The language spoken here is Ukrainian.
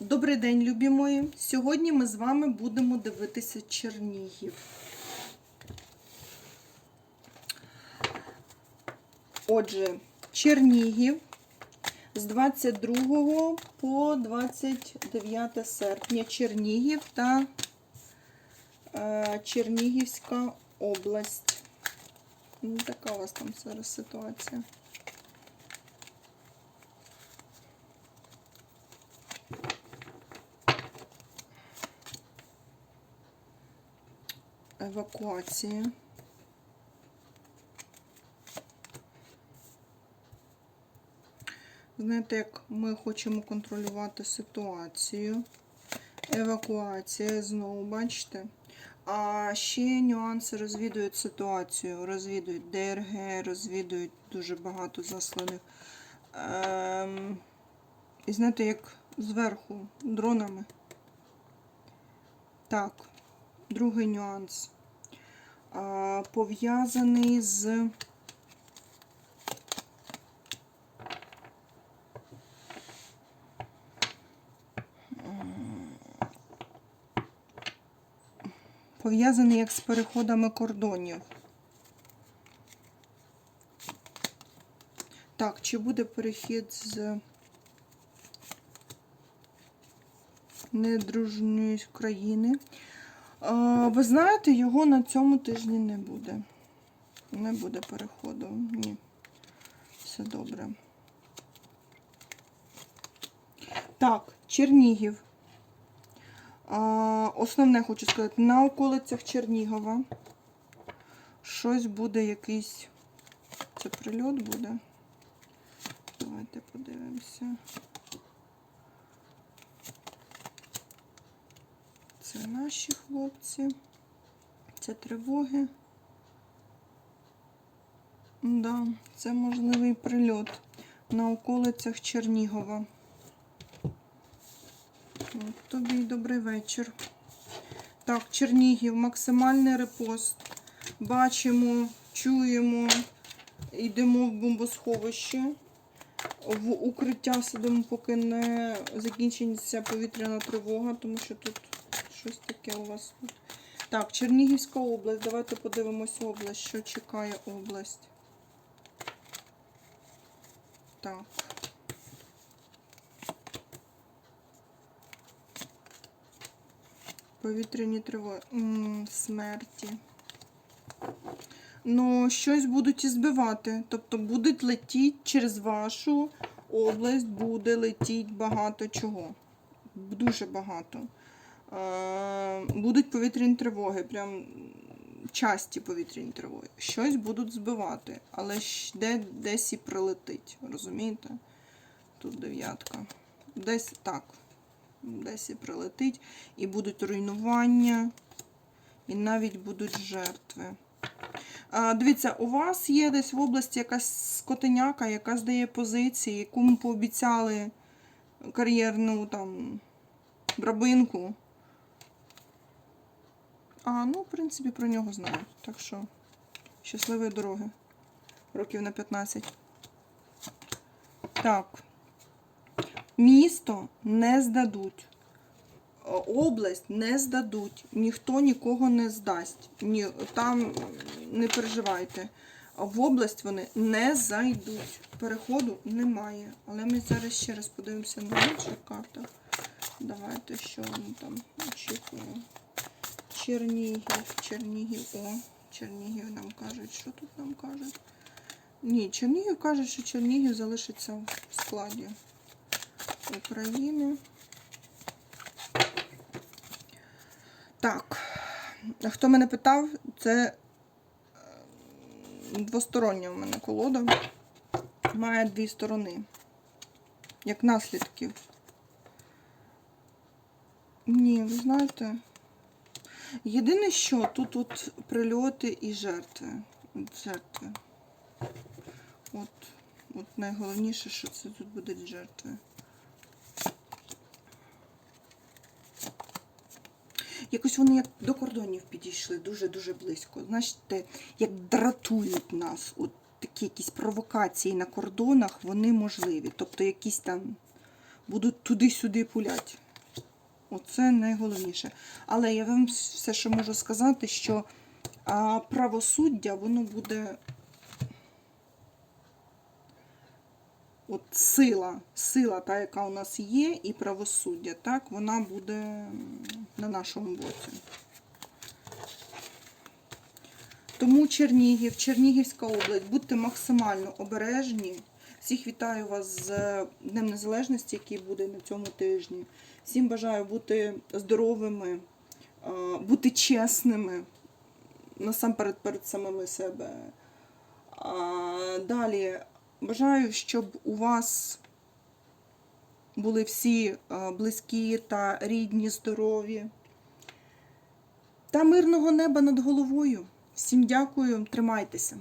Добрий день, любі мої. Сьогодні ми з вами будемо дивитися Чернігів. Отже, Чернігів з 22 по 29 серпня Чернігів та е, Чернігівська область. Ну, така у вас там зараз ситуація. Евакуація. Знаєте, як ми хочемо контролювати ситуацію. Евакуація, знову, бачите? А ще нюанси розвідують ситуацію, розвідують ДРГ, розвідують дуже багато засланих. Ем, і знаєте, як зверху, дронами. Так, другий нюанс. Пов'язаний з пов'язаний як з переходами кордонів. Так, чи буде перехід з недружньої країни? Ви знаєте, його на цьому тижні не буде. Не буде переходу. Ні. Все добре. Так, Чернігів. Основне хочу сказати, на околицях Чернігова щось буде якийсь. Це прильот буде. Давайте подивимося. Це наші хлопці. Це тривоги. Да, це можливий прильот на околицях Чернігова. От тобі добрий вечір. Так, Чернігів, максимальний репост. Бачимо, чуємо, йдемо в бомбосховище. В укриття сидимо, поки не закінчиться повітряна тривога, тому що тут щось таке у вас тут. Так, Чернігівська область. Давайте подивимося область, що чекає область. Так. Повітряні тривоги. Смерті. Ну, щось будуть і збивати. Тобто будуть летіти через вашу область, буде летіти багато чого. Дуже багато. Е, Будуть повітряні тривоги, прям часті повітряні тривоги. Щось будуть збивати, але де, десь і прилетить. Розумієте? Тут дев'ятка. Десь так. Десь і прилетить. І будуть руйнування, і навіть будуть жертви. Дивіться, у вас є десь в області якась скотиняка, яка здає позиції, яку ми пообіцяли кар'єрну там драбинку. А, ну, в принципі, про нього знаю. Так що, щасливої дороги. Років на 15. Так. Місто не здадуть. Е, Область не здадуть. Ніхто нікого не здасть. Ні, там не переживайте. В область вони не зайдуть. Переходу немає. Але ми зараз ще раз подивимося на інших картах. Давайте, що вони там очікуємо. Чернігів, Чернігів, о, Чернігів нам кажуть, що тут нам кажуть? Ні, Чернігів каже, що Чернігів залишиться в складі України. Так, хто мене питав, це е, двостороння в мене колода. Має дві сторони. Як наслідків. Ні, ви знаєте. Єдине, що тут от прильоти і жертви. От жертви. От, от найголовніше, що це тут будуть жертви. Якось вони як до кордонів підійшли дуже-дуже близько. Знаєте, як дратують нас. От такі якісь провокації на кордонах, вони можливі. Тобто якісь там будуть туди-сюди пулять. Оце найголовніше. Але я вам все, що можу сказати, що правосуддя, воно буде. От сила, сила, та, яка у нас є, і правосуддя, так, вона буде на нашому боці. Тому Чернігів, Чернігівська область, будьте максимально обережні. Всіх вітаю вас з Днем Незалежності, який буде на цьому тижні. Всім бажаю бути здоровими, е, бути чесними, насамперед перед самими себе. Далі бажаю, щоб у вас були всі е, близькі та рідні, здорові. Та мирного неба над головою. Всім дякую, тримайтеся.